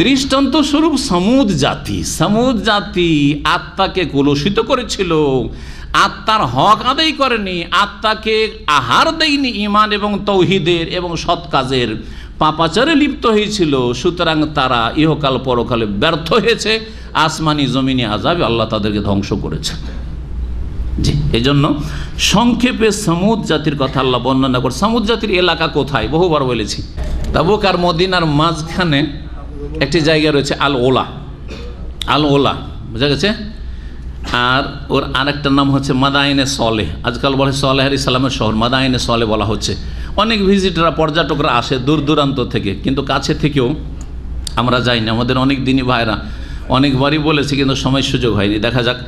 দৃষ্টান্ত স্বরূপ সমুদ জাতি। সমুদ জাতি আত্মাকে কলুষিত করেছিল। আত্মার হক আদায় করেনি, আত্মাকে আহার দেয়নি ইমান এবং তৌহিদের এবং সৎ কাজের। পাপাচারে লিপ্ত হয়েছিল, সুতরাং তারা ইহকাল পরকালে ব্যর্থ হয়েছে। আসমানি জমিনি আজাবে আল্লাহ তাদেরকে ধ্বংস করেছে জি এই জন্য সংক্ষেপে সমুদ জাতির কথা আল্লাহ বর্ণনা করে সমুদ জাতির এলাকা কোথায়? বহুবার বলেছি। তাবুক আর মদিনার মাঝখানে একটি জায়গা রয়েছে আল ওলা আল ওলা বুঝা গেছে? আর ওর আরেকটা নাম হচ্ছে মাদাইনে সলে আজকাল বলে সলেহ ইসলামের শহর মাদাইনে সলে বলা হচ্ছে। অনেক ভিজিটররা পর্যটকরা আসে দূর দূরান্ত থেকে, কিন্তু কাছে থেকেও আমরা যাই না। আমাদের অনেক দিনই ভাইরা অনেকবারই বলেছি, কিন্তু সময় সুযোগ হয়নি। দেখা যাক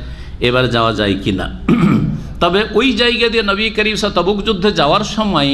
এবার যাওয়া যায় কি না তবে ওই জায়গা দিয়ে নবী করিম সাহ তবুক যুদ্ধে যাওয়ার সময়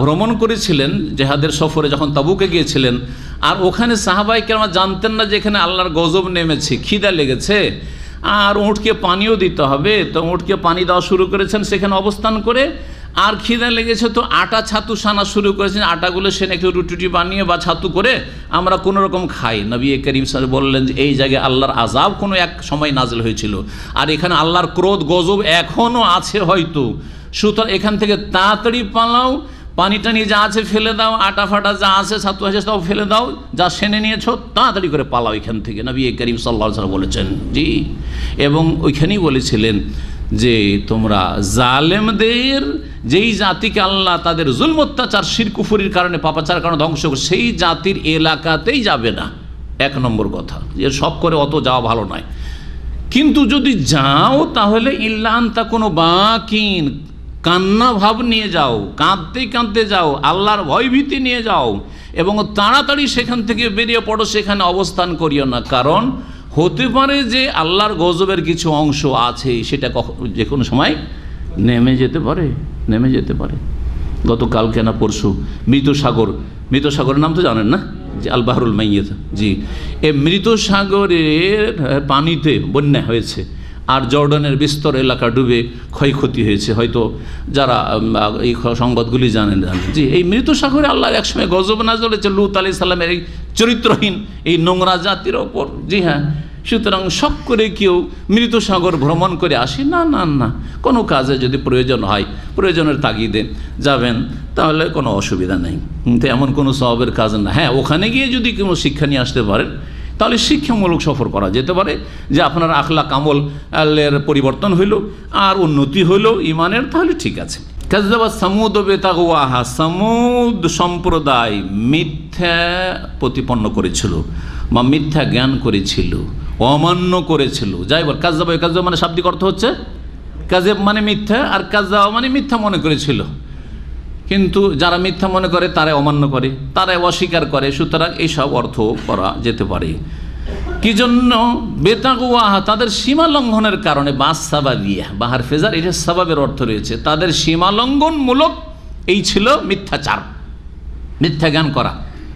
ভ্রমণ করেছিলেন, জেহাদের সফরে যখন তাবুকে গিয়েছিলেন আর ওখানে সাহাবাই কেরামা জানতেন না যে এখানে আল্লাহর গজব নেমেছে, খিদা লেগেছে। আর উঁটকে পানিও দিতে হবে। তো উঁটকে পানি দেওয়া শুরু করেছেন, সেখানে অবস্থান করে। আর খিদা লেগেছে তো আটা ছাতু সানা শুরু করেছেন। আটাগুলো সে একটু রুটি বানিয়ে বা ছাতু করে আমরা কোনো রকম খাই। নবী করিম স্যার বললেন যে, এই জায়গায় আল্লাহর আজাব কোনো এক সময় নাজল হয়েছিল। আর এখানে আল্লাহর ক্রোধ, গজব এখনও আছে হয়তো। সুতরাং এখান থেকে তাড়াতাড়ি পালাও। পানি টানি যা আছে ফেলে দাও আটা ফাটা যা আছে ছাতু আছে সব ফেলে দাও, যা সেনে নিয়েছো, তাড়াতাড়ি করে পালাও এখান থেকে। নবী করিম সাল্লাম বলেছেন, জি। এবং ওইখানেই বলেছিলেন যে, তোমরা জালেমদের, যেই জাতিকে আল্লাহ তাদের জুলম, অত্যাচার শিরকুফুরির কারণে পাপাচার কারণে ধ্বংস সেই জাতির এলাকাতেই যাবে না। এক নম্বর কথা, যে সব করে অত যাওয়া ভালো নয়। কিন্তু যদি যাও, তাহলে ইল্লান তা কোনো বাকিন কান্না ভাব নিয়ে যাও, কাঁদতে কাঁদতে যাও, আল্লাহর ভয়ভীতি নিয়ে যাও এবং তাড়াতাড়ি সেখান থেকে বেরিয়ে পড়ো, সেখানে অবস্থান করিও না। কারণ হতে পারে যে আল্লাহর গজবের কিছু অংশ আছে, সেটা কখন যে কোনো সময় নেমে যেতে পারে, নেমে যেতে পারে। গতকালকে না পরশু মৃত সাগর, মৃত সাগরের নাম তো জানেন না? যে আল বাহরুল মাইয়েত, জি। এ মৃত সাগরের পানিতে বন্যা হয়েছে। আর জর্ডানের বিস্তর এলাকা ডুবে ক্ষয়ক্ষতি হয়েছে। হয়তো যারা এই সংবাদগুলি জানেন জানেন। জি, এই মৃত সাগরে আল্লাহর একসময় গজব না চলেছে লুত আলি সাল্লামের এই চরিত্রহীন, এই নোংরা জাতির ওপর। জি হ্যাঁ সুতরাং শখ করে কেউ মৃত সাগর ভ্রমণ করে আসে? না না না। কোনো কাজে যদি প্রয়োজন হয়, প্রয়োজনের তাগিদে যাবেন, তাহলে কোনো অসুবিধা নেই। কিন্তু এমন কোনো স্বভাবের কাজ না। হ্যাঁ ওখানে গিয়ে যদি কোনো শিক্ষা নিয়ে আসতে পারেন তাহলে শিক্ষামূলক সফর করা যেতে পারে যে আপনার আখলা কামল এর পরিবর্তন হইল, আর উন্নতি হইল ইমানের, তাহলে ঠিক আছে। কাজদাবা সামুদ বেতাগুয়াহা, সামুদ সম্প্রদায় মিথ্যা প্রতিপন্ন করেছিল বা মিথ্যা জ্ঞান করেছিল, অমান্য করেছিল। যাই বল কাজদাবা কাজদাবা মানে শাব্দিক অর্থ হচ্ছে? কাজেব মানে মিথ্যা, আর কাজদাবা মানে মিথ্যা মনে করেছিল। কিন্তু যারা মিথ্যা মনে করে তারাই অমান্য করে তারাই অস্বীকার করে। সুতরাং এইসব অর্থ করা যেতে পারে। কি জন্য বেতাগুয়াহা তাদের সীমা লঙ্ঘনের কারণে বাস সাবাবিয়া বাহার ফেজার এটা সাবাবের অর্থ রয়েছে। তাদের সীমা লঙ্ঘনমূলক এই ছিল মিথ্যাচার মিথ্যা জ্ঞান করা।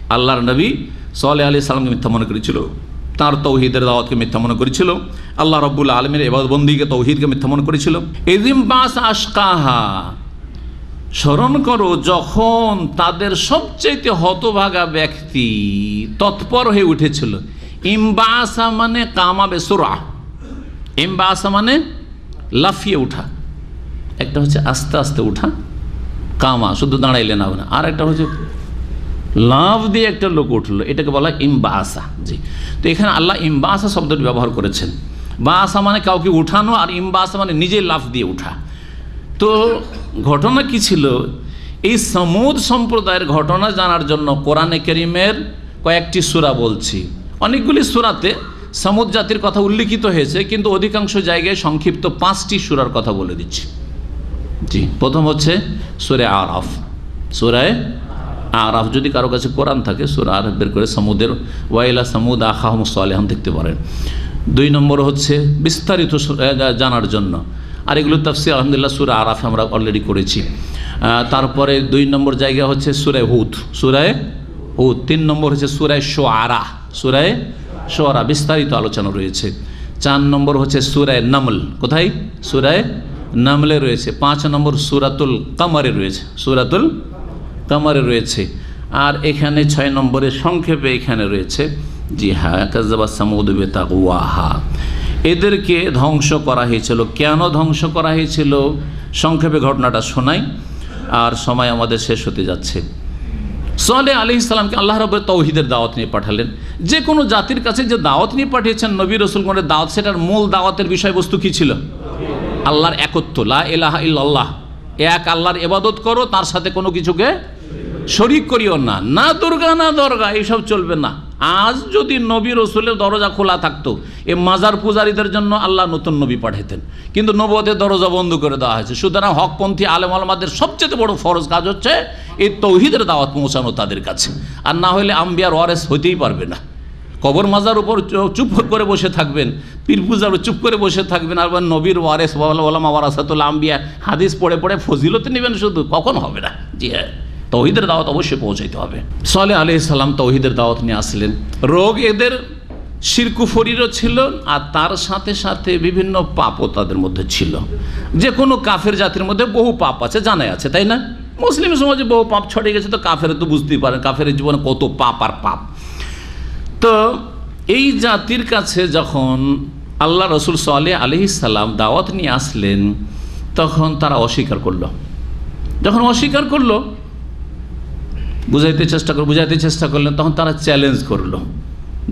আল্লাহর নবী সালে আলী সালামকে মিথ্যা মনে করেছিল। তার তৌহিদের দাওয়াতকে মিথ্যা মনে করেছিল। আল্লাহ রব্বুল আলমের এবাদবন্দিকে তৌহিদকে মিথ্যা মনে করেছিল। এদিম বাস আশকাহা স্মরণ করো, যখন তাদের সবচেয়ে হতভাগা ব্যক্তি তৎপর হয়ে উঠেছিল। ইমবাসা মানে কামাবে সুরা। ইমবাসা মানে লাফিয়ে উঠা। একটা হচ্ছে আস্তে আস্তে উঠা, কামা, শুধু দাঁড়াইলে না আর একটা হচ্ছে লাভ দিয়ে একটা লোক উঠল, এটাকে বলা হয় ইমবাসা। জি। তো এখানে আল্লাহ ইমবাসা শব্দটি ব্যবহার করেছেন। বাসা মানে কাউকে উঠানো, আর ইমবাসা মানে নিজে লাভ দিয়ে উঠা। তো ঘটনা কি ছিল? এই সমুদ সম্প্রদায়ের ঘটনা জানার জন্য কোরআনে করিমের কয়েকটি সুরা বলছি। অনেকগুলি সুরাতে সমুদ জাতির কথা উল্লিখিত হয়েছে, কিন্তু অধিকাংশ জায়গায় সংক্ষিপ্ত পাঁচটি সুরার কথা বলে দিচ্ছি। জি, প্রথম হচ্ছে সুরে আরাফ। সুরায় আরফ, যদি কারও কাছে কোরআন থাকে, সুরা আরফ বের করে সমুদের ওয়াইলা সমুদ আখাহম সালেহাম দেখতে পারেন। দুই নম্বর হচ্ছে বিস্তারিত জানার জন্য। আর এগুলো তাফসির, আলহামদুলিল্লাহ, সুরা আরাফে আমরা অলরেডি করেছি। তারপরে দুই নম্বর জায়গা হচ্ছে সুরায় হুদ। সুরায় হুদ। তিন নম্বর হচ্ছে সুরায় শোয়ারা। সুরায় শোয়ারা, বিস্তারিত আলোচনা রয়েছে। চার নম্বর হচ্ছে সুরায় নামল। কোথায়? সুরায় নামলে রয়েছে। পাঁচ নম্বর সুরাতুল কামারে রয়েছে। সুরাতুল কামারে রয়েছে। আর এখানে ছয় নম্বরে সংক্ষেপে এখানে রয়েছে জি হ্যাঁ কাজাবা সামুদবে তাকুয়াহা এদেরকে ধ্বংস করা হয়েছিল। কেন ধ্বংস করা হয়েছিল? সংক্ষেপে ঘটনাটা শোনাই, আর সময় আমাদের শেষ হতে যাচ্ছে। সোয়ালে আলি ইসলামকে আল্লাহ রব তৌহিদের দাওয়াত নিয়ে পাঠালেন। যে কোনো জাতির কাছে যে দাওয়াত নিয়ে পাঠিয়েছেন নবী রসুলগণের দাওয়াত, সেটার মূল দাওয়াতের বিষয়বস্তু কী ছিল? আল্লাহর একত্ব, লা এলাহা ইল্লাল্লাহ। এক আল্লাহর এবাদত করো, তার সাথে কোনো কিছুকে শরিক করিও না। না দুর্গা, না দরগা, এইসব চলবে না। আজ যদি নবী রসুলের দরজা খোলা থাকতো, এ মাজার পূজারীদের জন্য আল্লাহ নতুন নবী পাঠাতেন কিন্তু নবতের দরজা বন্ধ করে দেওয়া হয়েছে। সুতরাং হকপন্থী আলেম আলমাদের সবচেয়ে বড় ফরজ কাজ হচ্ছে, এই তৌহিদের দাওয়াত পৌঁছানো তাদের কাছে। আর না হলে আম্বিয়ার ওয়ারেস হইতেই পারবে না। কবর মাজার উপর চুপ করে বসে থাকবেন, পীর পূজার চুপ করে বসে থাকবেন, আর নবীর ওয়ারেস, ওলামা ওয়ারাসাতুল আম্বিয়া, হাদিস পড়ে পড়ে ফজিলত নেবেন শুধু, কখন হবে না? জি হ্যাঁ। তৌহিদের দাওয়াত অবশ্যই পৌঁছাইতে হবে। সলে আলি সাল্লাম তৌহিদের দাওয়াত নিয়ে আসলেন। রোগ এদের শিরকুফরিরও ছিল আর তার সাথে সাথে বিভিন্ন পাপও তাদের মধ্যে ছিল। যে কোনো কাফের জাতির মধ্যে বহু পাপ আছে, জানাই আছে, তাই না? মুসলিম সমাজে বহু পাপ ছড়িয়ে গেছে, তো কাফের তো বুঝতেই পারেন কাফের জীবনে কত পাপ আর পাপ। তো এই জাতির কাছে যখন আল্লাহ রসুল সালে আলি সাল্লাম দাওয়াত নিয়ে আসলেন, তখন তারা অস্বীকার করল। যখন অস্বীকার করল বুঝাইতে চেষ্টা করল বুঝাইতে চেষ্টা করলেন, তখন তারা চ্যালেঞ্জ করল।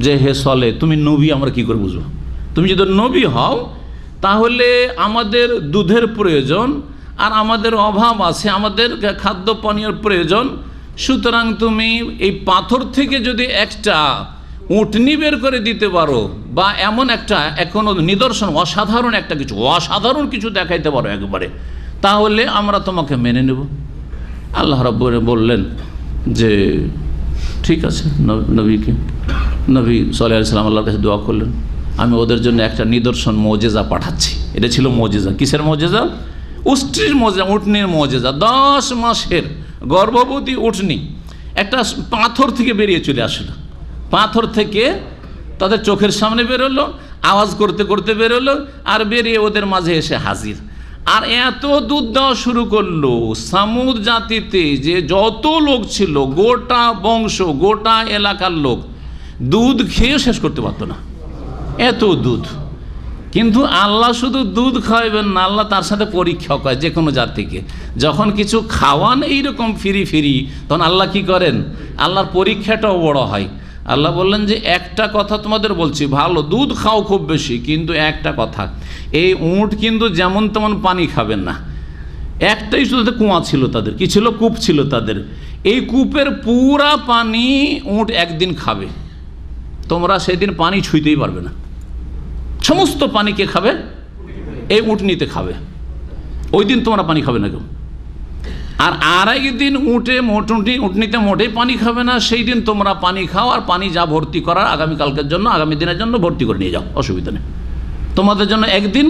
যে হে সলে, তুমি নবী, আমরা কি করে বুঝব? তুমি যদি নবী হও, তাহলে আমাদের দুধের প্রয়োজন আর আমাদের অভাব আছে, আমাদের খাদ্য পানীয়র প্রয়োজন। সুতরাং তুমি এই পাথর থেকে যদি একটা উটনি বের করে দিতে পারো, বা এমন একটা এখনও নিদর্শন, অসাধারণ একটা কিছু, অসাধারণ কিছু দেখাইতে পারো একবারে, তাহলে আমরা তোমাকে মেনে নেব। আল্লাহ রব্বরে বললেন যে ঠিক আছে, নব- নবীকে, নবী সাল্লাহ সাল্লাম আল্লাহর কাছে দোয়া করলেন। আমি ওদের জন্য একটা নিদর্শন মজেজা পাঠাচ্ছি। এটা ছিল মজেজা। কিসের মজেজা? উষ্ট্রির মজা উটনির মজেজা। দশ মাসের গর্ভবতী উটনি একটা পাথর থেকে বেরিয়ে চলে আসলো। পাথর থেকে তাদের চোখের সামনে বেরোলো, আওয়াজ করতে করতে বেরোলো আর বেরিয়ে ওদের মাঝে এসে হাজির। আর এত দুধ দেওয়া শুরু করল। সামুদ জাতিতে যে যত লোক ছিল, গোটা বংশ, গোটা এলাকার লোক, দুধ খেয়ে শেষ করতে পারতো না। এত দুধ। কিন্তু আল্লাহ শুধু দুধ খাওয়াবেন না, আল্লাহ তার সাথে পরীক্ষা করে যে কোনো জাতিকে যখন কিছু খাওয়ান এইরকম ফিরি ফিরি, তখন আল্লাহ কি করেন? আল্লাহর পরীক্ষাটাও বড় হয়। আল্লাহ বললেন যে, একটা কথা তোমাদের বলছি, ভালো দুধ খাও খুব বেশি, কিন্তু একটা কথা, এই উঁট কিন্তু যেমন তেমন পানি খাবেন না। একটাই শুধু কুয়া ছিল তাদের, কি ছিল? কূপ ছিল তাদের। এই কূপের পুরা পানি উঁট একদিন খাবে। তোমরা সেদিন পানি ছুঁইতেই পারবে না। সমস্ত পানি কে খাবে? এই উঁট নিতে খাবে। ওই দিন তোমরা পানি খাবে না কেউ। আর আর দিন উঠে মোটুটি উটনিতে মোটেই পানি খাবে না, সেই দিন তোমরা পানি খাও আর পানি যা ভর্তি করার আগামীকালকের জন্য, আগামী দিনের জন্য ভর্তি করে নিয়ে যাও, অসুবিধা নেই। তোমাদের জন্য একদিন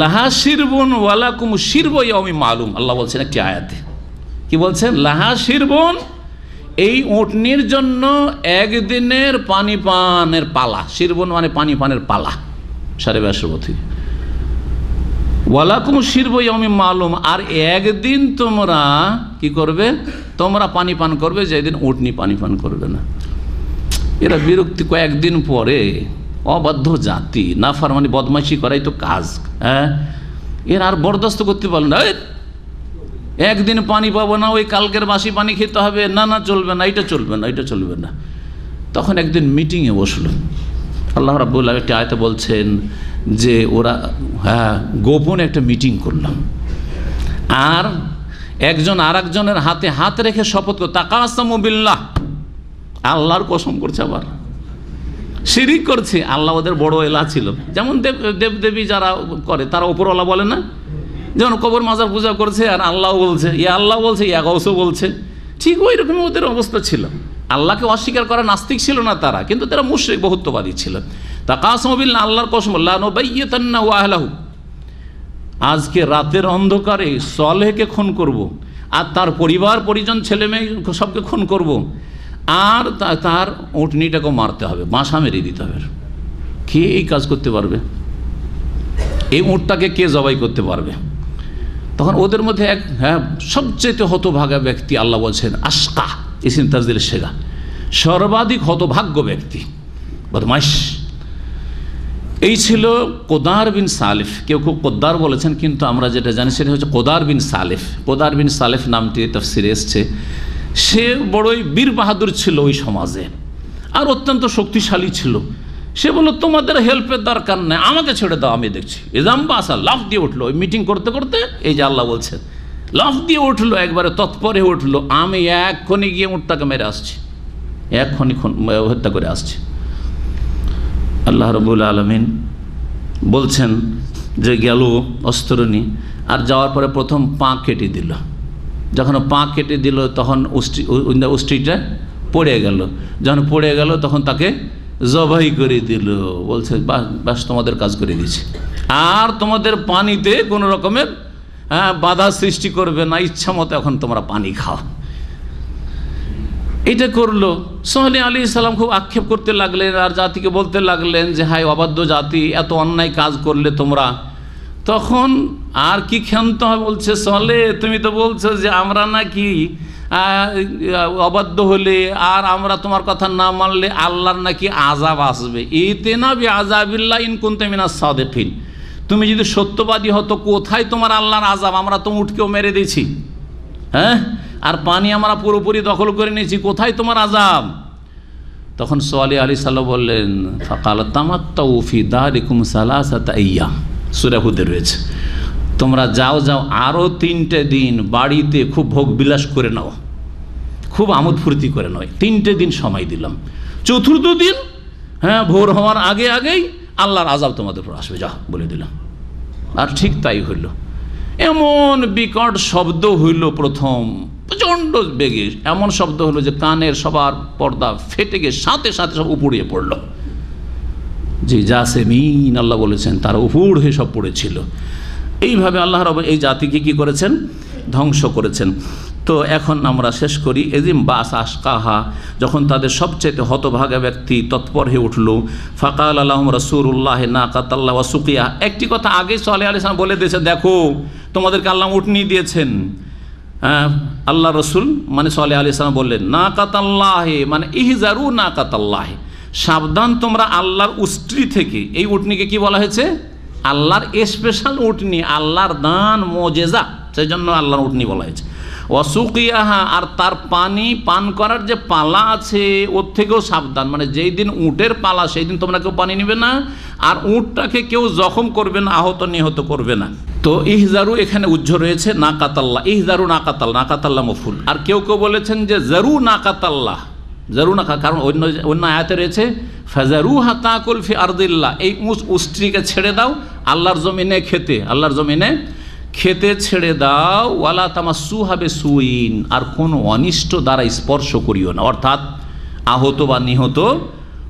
লাহা শিরবন ওয়ালাকুম শিরব আমি মালুম। আল্লাহ বলছেন একটি আয়াতে। কি বলছেন? লাহা শিরবন, এই উটনির জন্য একদিনের পানি পানের পালা। শিরবন মানে পানি পানের পালা। সাড়ে বাসব থেকে ওয়ালাকুম শিরব আমি মালুম। আর একদিন তোমরা কি করবে? তোমরা পানি পান করবে, যেদিন উটনি পানি পান করবে না। এরা বিরক্তি কয়েকদিন পরে, অবাধ্য জাতি না ফারমানি বদমাইশি করাই তো কাজ হ্যাঁ? এর আর বরদাস্ত করতে পারল না। একদিন পানি পাবো না, ওই কালকের বাসি পানি খেতে হবে। না না, চলবে না, এটা চলবে না, এটা চলবে না। তখন একদিন মিটিংয়ে বসল। আল্লাহ রাবুল্লাহ একটি আয়তে বলছেন যে ওরা হ্যাঁ গোপনে একটা মিটিং করলাম। আর একজন আর একজনের হাতে হাত রেখে শপথ কর তাকাসামবিল্লাহ আল্লাহর কসম করছে আবার। শিরিক করছে, আল্লাহ ওদের বড় এলা ছিল। যেমন দেব, দেবদেবী যারা করে, তারা ওপরওয়ালা বলে না? যেমন কবর মাজার পূজা করছে আর আল্লাহ বলছে, ইয়া আল্লাহ বলছে, ইয়া গৌসও বলছে। ঠিক ওই রকম ওদের অবস্থা ছিল। আল্লাহকে অস্বীকার করা নাস্তিক ছিল না তারা, কিন্তু তারা মুশ্রিক, বহুত্ববাদী ছিল তা কাসমবিল্লা আল্লাহর কসম আল্লাহ নবাইয়ান্না আজকে রাতের অন্ধকারে সলেহকে খুন করব। আর তার পরিবার, পরিজন, ছেলে মেয়ে সবকে খুন করব। আর তার উটনিটাকে মারতে হবে, বাসা মেরে দিতে হবে কে এই কাজ করতে পারবে এই উঁটটাকে কে জবাই করতে পারবে তখন ওদের মধ্যে এক হ্যাঁ সবচেয়ে হতভাগা ব্যক্তি আল্লাহ বলছেন আশকা ইসিম তাজদিল শেখা সর্বাধিক হতভাগ্য ব্যক্তি। বদমাইশ। এই ছিল কোদার বিন সালেফ। কেউ কেউ কোদ্দার বলেছেন, কিন্তু আমরা যেটা জানি সেটা হচ্ছে কোদার বিন সালেফ। কোদার বিন সালেফ নামটি তফসিরে এসছে। সে বড়ই বীর বাহাদুর ছিল ওই সমাজে। আর অত্যন্ত শক্তিশালী ছিল। সে বলল, তোমাদের হেল্পের দরকার নেই, আমাকে ছেড়ে দাও, আমি দেখছি। এজাম বাসা লাফ দিয়ে উঠল। ওই মিটিং করতে করতে এই যে আল্লাহ বলছেন লাফ দিয়ে উঠল, একবারে তৎপরে উঠল। আমি এক্ষণে গিয়ে উঠটাকে মেরে আসছি। এক্ষণি হত্যা করে আসছি। আল্লাহ রবুল আলমিন বলছেন যে গেল অস্ত্র নিয়ে আর যাওয়ার পরে প্রথম পা কেটে দিল। যখন পা কেটে দিল, তখন উষ্টি উষ্টিটা পড়ে গেল। যখন পড়ে গেল, তখন তাকে জবাই করে দিল। বলছে বাস তোমাদের কাজ করে দিয়েছে। আর তোমাদের পানিতে কোনো রকমের হ্যাঁ, বাধা সৃষ্টি করবে না ইচ্ছা মতো এখন তোমরা পানি খাও। এটা করল। সোহলি আলী ইসলাম খুব আক্ষেপ করতে লাগলেন আর জাতিকে বলতে লাগলেন যে হাই অবাধ্য জাতি এত অন্যায় কাজ করলে তোমরা। তখন আর কি ক্ষান্ত বলছে সলে তুমি তো বলছো যে আমরা নাকি অবাধ্য হলে আর আমরা তোমার কথা না মানলে আল্লাহর নাকি আজাব আসবে। এতে না বি আজাবিল্লা ইনকুন তেমিনা সাদেফিন তুমি যদি সত্যবাদী হতো কোথায় তোমার আল্লাহর আজাব আমরা তো উঠকেও মেরে দিয়েছি। হ্যাঁ? আর পানি আমরা পুরোপুরি দখল করে নিয়েছি। কোথায় তোমার আজাব তখন সোয়ালি আলী সাল্লাহ বললেন, ফাকাল তামাত্তাউফি দারিকুম সালাসাতা ইয়া সুরাহুদে রয়েছে। তোমরা যাও যাও আরও তিনটে দিন বাড়িতে খুব ভোগ বিলাস করে নাও। খুব আমোদ ফুর্তি করে নয় তিনটে দিন সময় দিলাম। চতুর্থ দিন হ্যাঁ ভোর হওয়ার আগে আগেই আল্লাহর আজাব তোমাদের উপর আসবে যা বলে দিলাম। আর ঠিক তাই হইল। এমন বিকট শব্দ হইল প্রথম, প্রচণ্ড বেগে। এমন শব্দ হলো যে কানের সবার পর্দা ফেটে গিয়ে সাথে সাথে সব উপড়িয়ে পড়ল। পড়ল জি জাসেমিন, আল্লাহ বলেছেন, তারা উপর হয়ে সব পড়েছিল। এইভাবে আল্লাহ রব এই জাতিকে কি করেছেন? ধ্বংস করেছেন। তো এখন আমরা শেষ করি। এজিম বাস আশকাহা যখন তাদের সবচেয়ে হতভাগা ব্যক্তি তৎপর হয়ে উঠল। ফাকাল আল্লাহম রসুল্লাহ না কাতাল্লাহ সুকিয়া। একটি কথা আগে সালে সালাম বলে দিয়েছে দেখো তোমাদেরকে আল্লাহ উঠনি দিয়েছেন। হ্যাঁ, আল্লাহ রসুল মানে সালে আলি সালাম বললেন না কাতাল্লাহে মানে ইহিজারু না কাতাল্লাহে সাবধান তোমরা আল্লাহর উষ্ট্রি থেকে। এই উটনিকে কি বলা হয়েছে? আল্লাহর স্পেশাল উটনি আল্লাহর দান মোজেজা। সেই জন্য আল্লাহর উটনি বলা হয়েছে। অসুকিয়াহা আর তার পানি পান করার যে পালা আছে, ওর থেকেও সাবধান। মানে যেই দিন উটের পালা, সেই দিন তোমরা কেউ পানি নেবে না, আর উটটাকে কেউ জখম করবে না, আহত নিহত করবে না। তো ইহজারু এখানে উজ্জ্ব রয়েছে না কাতাল্লাহ ইহজারু না কাতাল না কাতাল্লাহ মফুল। আর কেউ কেউ বলেছেন যে, জারু না কাতাল্লাহ জারু না খা- কারণ অন্য অন্য আয়াতে রয়েছে, ফাজারু হাতাকুল ফি আরদিল্লাহ। এই উস উষ্ট্রিকে ছেড়ে দাও, আল্লাহর জমিনে খেতে। আল্লাহর জমিনে খেতে ছেড়ে দাও, ওয়ালা তামাসু হবে সুইন আর কোনো অনিষ্ট দ্বারা স্পর্শ করিও না। অর্থাৎ আহত বা নিহত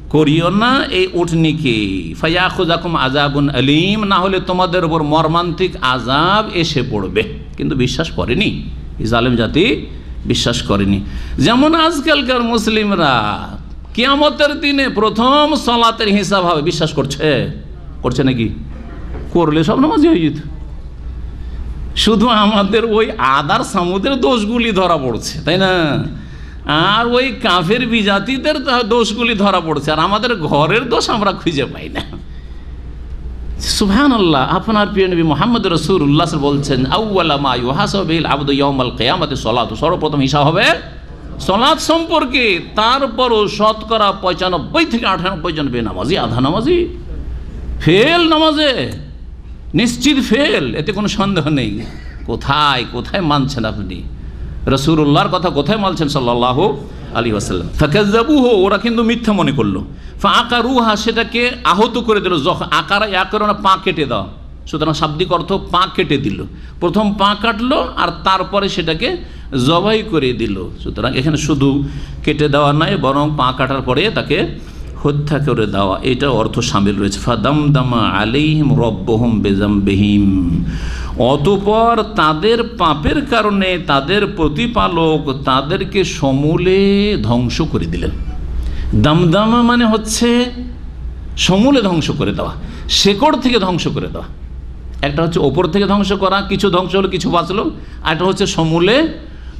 করিও না এই উঠনিকে ফায়াখুজাকুম আজাবুন আলিম, না হলে তোমাদের ওপর মর্মান্তিক আজাব এসে পড়বে। কিন্তু বিশ্বাস করেনি। এই জালেম জাতি বিশ্বাস করেনি। যেমন আজকালকার মুসলিমরা কিয়ামতের দিনে প্রথম সলাতের হিসাব হবে। বিশ্বাস করছে? করছে নাকি? করলে সব নামাজি হয়ে যেত। শুধু আমাদের ওই আদার সামুদ্রের দোষগুলি ধরা পড়ছে, তাই না? আর ওই কাফের বিজাতিদের দোষগুলি ধরা পড়ছে, আর আমাদের ঘরের দোষ আমরা খুঁজে পাই না। সুবহান আল্লাহ আপনার প্রিয় নবী মোহাম্মদ বলছেন ইউহাসবিল আবদ ইয়মাল কেয়ামতে, সলাত। সর্বপ্রথম হিসাব হবে সলাৎ সম্পর্কে তারপরও শতকরা পঁচানব্বই থেকে আটানব্বই জন বেনামাজি, আধা নামাজি, ফেল নামাজে। নিশ্চিত ফেল, এতে কোনো সন্দেহ নেই। কোথায় কোথায় মানছেন আপনি? রসুল্লাহর কথা কোথায় মানছেন সাল্লাহ আলী আসাল্লাম ফাকাজ্জাবু হো ওরা কিন্তু মিথ্যা মনে করল। ফা আকারুহা সেটাকে আহত করে দিল। যখন আকারা আকার পা কেটে দাও। সুতরাং শাব্দিক অর্থ পা কেটে দিল। প্রথম পা কাটলো আর তারপরে সেটাকে জবাই করে দিল। সুতরাং এখানে শুধু কেটে দেওয়া নয়, বরং পা কাটার পরে তাকে হত্যা করে দেওয়া এটা অর্থ সামিল রয়েছে। ফাদাম দামা আলিহিম রব্বহম বেজাম বেহিম অতপর তাদের পাপের কারণে তাদের প্রতিপালক তাদেরকে সমূলে ধ্বংস করে দিলেন। দামদামা মানে হচ্ছে সমূলে ধ্বংস করে দেওয়া, শেকড় থেকে ধ্বংস করে দেওয়া। একটা হচ্ছে ওপর থেকে ধ্বংস করা, কিছু ধ্বংস হলো, কিছু বাঁচলো, আর একটা হচ্ছে সমূলে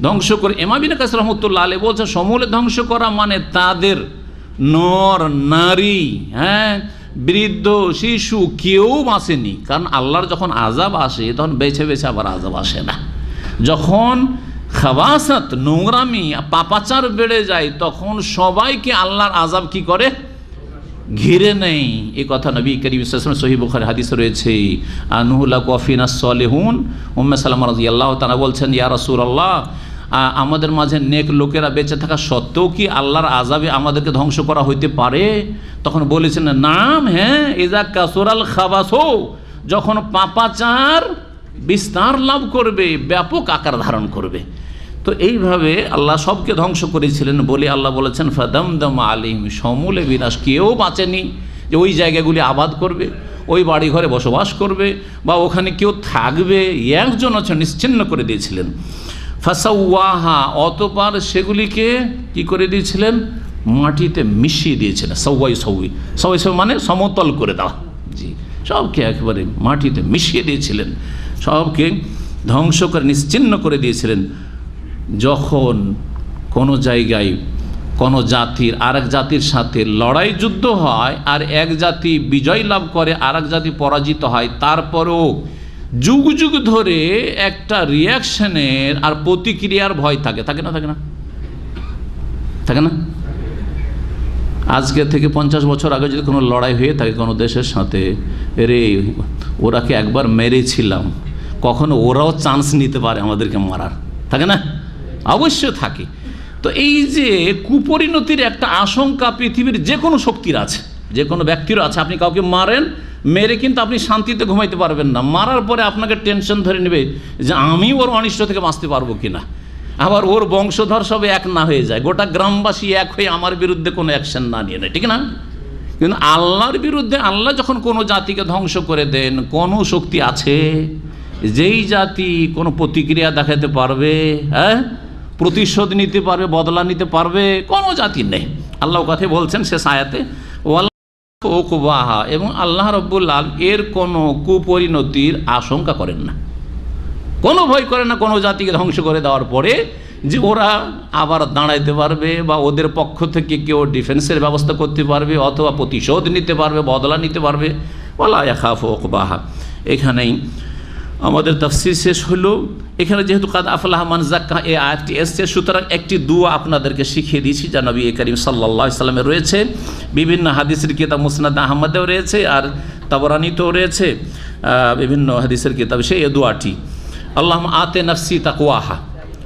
ধ্বংস করে এমাবিন কাস রহমতুল্লাহ আলী বলছে সমূলে ধ্বংস করা মানে তাদের নর, নারী হ্যাঁ? বৃদ্ধ, শিশু কেউ বাঁচেনি। কারণ আল্লাহর যখন আজাব আসে, তখন বেছে বেছে আবার আজাব আসে না। যখন খাবাসাত, নোংরামি, পাপাচার বেড়ে যায়, তখন সবাইকে আল্লাহর আজাব কি করে? ঘিরে নেই এ কথা নবী করিম সহি হাদিস রয়েছে। আনুহুল্লাহ কফিনা সলেহুন। উম্মে সালাম রাজি আল্লাহ তারা বলছেন, ইয়া রসুল আল্লাহ আমাদের মাঝে নেক লোকেরা বেঁচে থাকা সত্ত্বেও কি আল্লাহর আজাবে আমাদেরকে ধ্বংস করা হইতে পারে? তখন বলেছেন, নাম হ্যাঁ এজা কাসোরাল খাবাসো যখন পাপাচার বিস্তার লাভ করবে, ব্যাপক আকার ধারণ করবে। তো এইভাবে আল্লাহ সবকে ধ্বংস করেছিলেন বলে আল্লাহ বলেছেন, ফাদম দম আলিম সমূলে বিনাশ কেউ বাঁচেনি যে ওই জায়গাগুলি আবাদ করবে, ওই বাড়ি ঘরে বসবাস করবে, বা ওখানে কেউ থাকবে। একজন আছে নিশ্চিন্ন করে দিয়েছিলেন। ফাসাউয়াহা অতপার সেগুলিকে কি করে দিয়েছিলেন? মাটিতে মিশিয়ে দিয়েছিলেন। সৌয়াই সৌই সবাই সব মানে সমতল করে দেওয়া। জি, সবকে একেবারে মাটিতে মিশিয়ে দিয়েছিলেন। সবকে ধ্বংস করে, নিশ্চিন্ন করে দিয়েছিলেন। যখন কোনো জায়গায় কোনো জাতির, আরেক জাতির সাথে লড়াই যুদ্ধ হয় আর এক জাতি বিজয় লাভ করে, আরেক জাতি পরাজিত হয়, তারপরেও যুগ যুগ ধরে একটা রিয়াকশনের আর প্রতিক্রিয়ার ভয় থাকে থাকে না থাকে না? থাকে না? আজকে থেকে পঞ্চাশ বছর আগে যদি কোনো লড়াই হয়ে থাকে কোনো দেশের সাথে, রে ওরাকে একবার মেরেছিলাম? কখনো ওরাও চান্স নিতে পারে আমাদেরকে মারার, থাকে না? অবশ্য থাকে। তো এই যে কুপরিণতির একটা আশঙ্কা পৃথিবীর যে কোনো শক্তির আছে, যে কোনো ব্যক্তিরও আছে, আপনি কাউকে মারেন মেরে কিন্তু আপনি শান্তিতে ঘুমাইতে পারবেন না। মারার পরে আপনাকে টেনশন ধরে নেবে যে আমি ওর অনিষ্ট থেকে বাঁচতে পারব কি না আবার ওর বংশধর সব এক না হয়ে যায়। গোটা গ্রামবাসী এক হয়ে আমার বিরুদ্ধে কোনো অ্যাকশন না নিয়ে নেয়, ঠিক না? কিন্তু আল্লাহর বিরুদ্ধে আল্লাহ যখন কোনো জাতিকে ধ্বংস করে দেন, কোনো শক্তি আছে? যেই জাতি কোনো প্রতিক্রিয়া দেখাতে পারবে হ্যাঁ? প্রতিশোধ নিতে পারবে, বদলা নিতে পারবে, কোনো জাতি নেই। আল্লাহ কথা বলছেন সে সায়াতে ওকুবাহা এবং আল্লাহ রব্বুল্লাল এর কোনো কুপরিণতির আশঙ্কা করেন না। কোনো ভয় করে না, কোনো জাতিকে ধ্বংস করে দেওয়ার পরে যে ওরা আবার দাঁড়াইতে পারবে বা ওদের পক্ষ থেকে কেউ ডিফেন্সের ব্যবস্থা করতে পারবে অথবা প্রতিশোধ নিতে পারবে, বদলা নিতে পারবে। ওলা খাফ ওকবাহা এখানেই আমাদের তফসির শেষ হলো। এখানে যেহেতু কাদ আফলাহ মানজাক্কা এ আয়াতটি এসছে। সুতরাং একটি দুয়া আপনাদেরকে শিখিয়ে দিয়েছি যা নবী করিম সাল্লাহ ইসলামে রয়েছে। বিভিন্ন হাদিসের কিতাব মুসনাদ আহমদেও রয়েছে আর তাবরানিতেও রয়েছে। বিভিন্ন হাদিসের কিতাব সেই এ দোয়াটি। আল্লাহ আতে নফসি তাকুয়াহা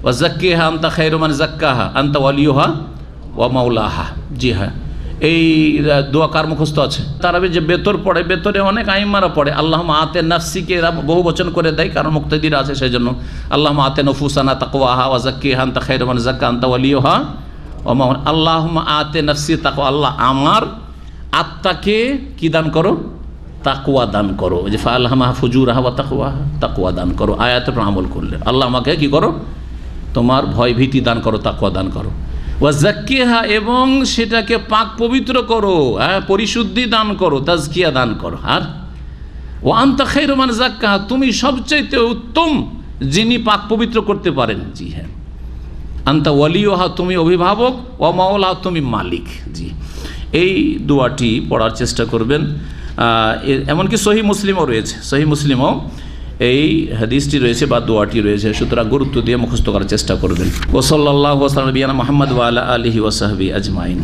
ও জাক্কিহা আন্তা খৈরমান জাক্কাহা আন্তা ওয়ালিউহা ওয়া মাউলাহা জি হ্যাঁ। এই দোয়া কার মুখস্থ আছে? তারা যে বেতর পড়ে, বেতরে অনেক আইমারা পড়ে। আল্লাহ আতে নাফসিকে এরা বহু বচন করে দেয়, কারণ মুক্তদির আছে সেই জন্য আল্লাহ আতে নফুসানা তাকওয়াহা ওয়া জাক্কিহা আন্তা খৈরমান জাক্কা আন্তা ওয়ালিউহা ও মাউল আল্লাহ আতে নফসি তাকওয়া, আল্লাহ আমার আত্মাকে কি দান করো? তাকুয়া দান করো। যে ফাল্লাহ ফুজুর আহবা তাকুয়া তাকুয়া দান করো। আয়াতের আমল করলে। আল্লাহ আমাকে কি করো? তোমার ভয় ভীতি দান করো তাকুয়া দান করো। ওয়াজাক্কিহা এবং সেটাকে পাক পবিত্র করো হ্যাঁ পরিশুদ্ধি দান করো, তাজকিয়া দান করো। আর ও আন্তা খেরমান জাক্কা তুমি সবচাইতে উত্তম যিনি পাক পবিত্র করতে পারেন। জি হ্যাঁ। আন্তা ওয়ালিওহা তুমি অভিভাবক ও মাওলা তুমি মালিক। জি। এই দোয়াটি পড়ার চেষ্টা করবেন। এমনকি সহি মুসলিমও রয়েছে। সহি মুসলিমও এই হাদিসটি রয়েছে বা দোয়াটি রয়েছে, সুতরাং গুরুত্ব দিয়ে মুখস্থ করার চেষ্টা করবেন। ওসল্লাহ ওসালাম মোহাম্মদ ওয়ালা আলহি ওসাহাবি আজমাইন।